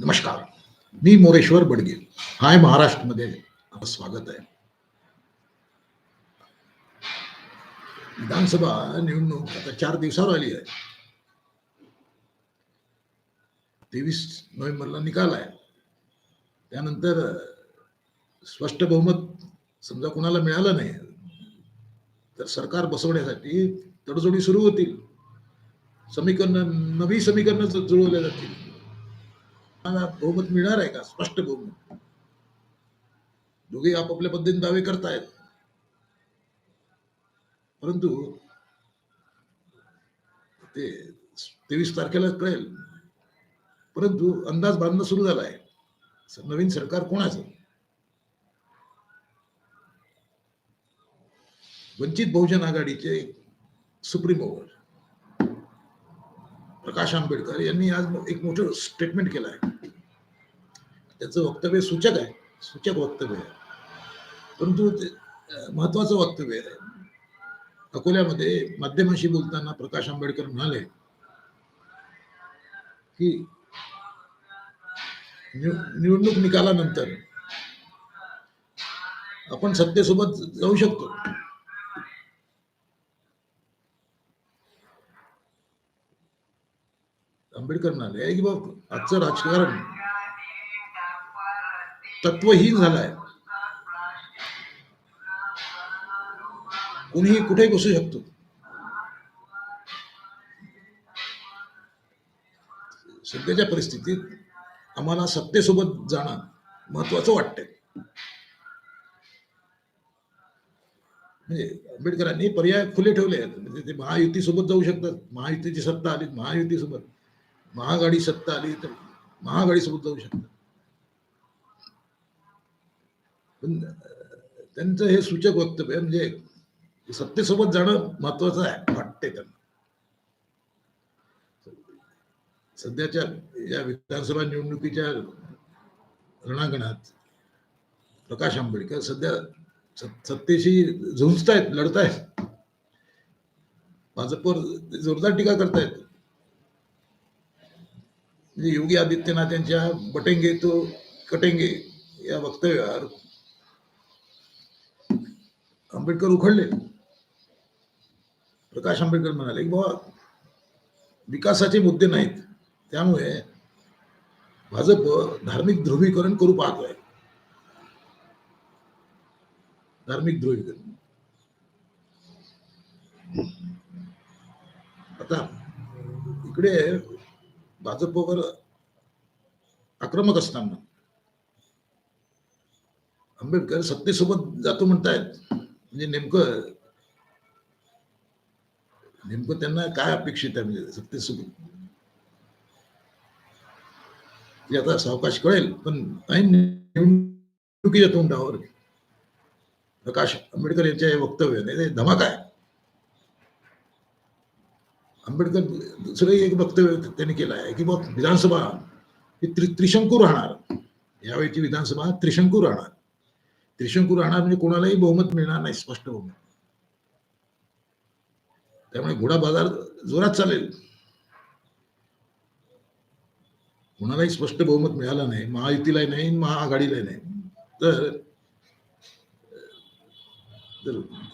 नमस्कार. मी मोरेश्वर बडगे. हाय महाराष्ट्रमध्ये. आपलं स्वागत आहे. विधानसभा निवडणूक आता चार दिवसावर आली आहे. तेवीस नोव्हेंबरला निकाल आहे. त्यानंतर स्पष्ट बहुमत समजा कुणाला मिळालं नाही तर सरकार बसवण्यासाठी तडजोडी सुरू होतील. समीकरण नवी समीकरणं जुळवल्या जातील. मला बहुमत मिळणार आहे का? स्पष्ट बहुमत. दोघे आपापल्या पद्धतीने दावे करतायत. परंतु ते तेवीस तारखेला कळेल. परंतु अंदाज बांधणं सुरू झाला आहे नवीन सरकार कोणाचं? वंचित बहुजन आघाडीचे सुप्रीमो प्रकाश आंबेडकर यांनी आज एक मोठं स्टेटमेंट केलं आहे त्याचं वक्तव्य सूचक आहे. सूचक वक्तव्य आहे. परंतु महत्वाचं वक्तव्य आहे. अकोल्यामध्ये माध्यमांशी बोलताना प्रकाश आंबेडकर म्हणाले की निवडणूक निकालानंतर आपण सत्तेसोबत जाऊ शकतो. आंबेडकर म्हणाले की बाबा आजचं राजकारण तत्वहीन झालंय. कोणीही कुठेही बसू शकतो. सध्याच्या परिस्थितीत आम्हाला सत्तेसोबत जाणं महत्वाचं वाटतंय. म्हणजे आंबेडकरांनी पर्याय खुले ठेवले आहेत. म्हणजे ते महायुती सोबत जाऊ शकतात. महायुतीची सत्ता आली महायुती सोबत महागाडी सत्ता आली तर महागाडी सोबत जाऊ शकतात. पण त्यांचं हे सूचक वक्तव्य म्हणजे सत्तेसोबत जाणं महत्वाचं आहे वाटते त्यांना. सध्याच्या या विधानसभा निवडणुकीच्या रणांगणात प्रकाश आंबेडकर सध्या सत्तेशी झुंजतायत लढतायत. भाजपवर जोरदार टीका करतायत. म्हणजे योगी आदित्यनाथ यांच्या बटेंगे तो कटेंगे या वक्तव्यावर आंबेडकर उखडले. प्रकाश आंबेडकर म्हणाले की बाबा विकासाचे मुद्दे नाहीत. त्यामुळे भाजप धार्मिक ध्रुवीकरण करू पाहतोय धार्मिक ध्रुवीकरण. आता इकडे भाजपवर आक्रमक असताना आंबेडकर सत्तेसोबत जातो म्हणतायत. म्हणजे नेमकं नेमकं त्यांना काय अपेक्षित आहे? म्हणजे सत्तेसोबत आता सावकाश कळेल पण निवडणुकीच्या तोंडावर प्रकाश आंबेडकर यांच्या वक्तव्याने धमाका आहे. आंबेडकर दुसरं एक वक्तव्य त्यांनी केलं आहे की बघ विधानसभा ही त्रि त्रिशंकू राहणार. यावेळीची विधानसभा त्रिशंकू राहणार. त्रिशंकू राहणार म्हणजे कोणालाही बहुमत मिळणार नाही स्पष्ट बहुमत. त्यामुळे घोडा बाजार जोरात चालेल. कोणालाही स्पष्ट बहुमत मिळालं नाही महायुतीलाही नाही महाआघाडीलाही नाही. तर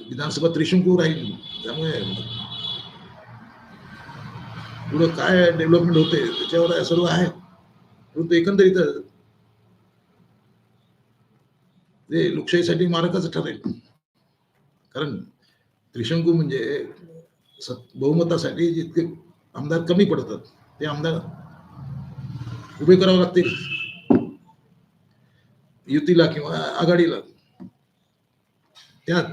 विधानसभा त्रिशंकू राहील त्यामुळे पुढं काय डेव्हलपमेंट होते त्याच्यावर सर्व आहे. परंतु एकंदरीत ते लोकशाहीसाठी मारकच ठरेल. कारण त्रिशंकू म्हणजे बहुमतासाठी जितके आमदार कमी पडतात ते आमदार उभे करावे लागतील. युतीला किंवा आघाडीला. त्यात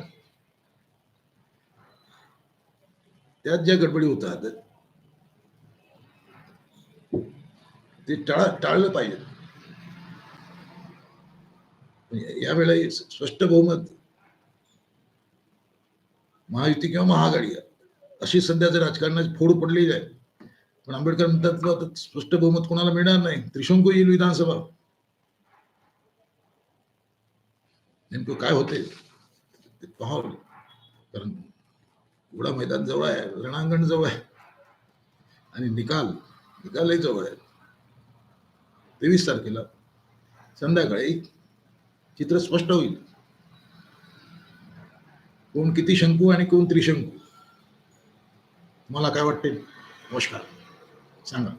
त्यात ज्या गडबडी होतात ते टाळ टाळलं पाहिजे. यावेळेला स्पष्ट बहुमत महायुती किंवा महाआघाडी अशी सध्याचं राजकारणाची फोड पडलेली आहे. पण आंबेडकर म्हणतात स्पष्ट बहुमत कोणाला मिळणार नाही. त्रिशंकू येईल विधानसभा. नेमकं काय होते ते पाहावं. कारण एवढा मैदान जवळ आहे रणांगण जवळ आहे. आणि निकाल निकालही जवळ आहे. तेवीस तारखेला संध्याकाळी चित्र स्पष्ट होईल. कोण किती शंकू आणि कोण त्रिशंकू? मला काय वाटते नमस्कार. सांगा.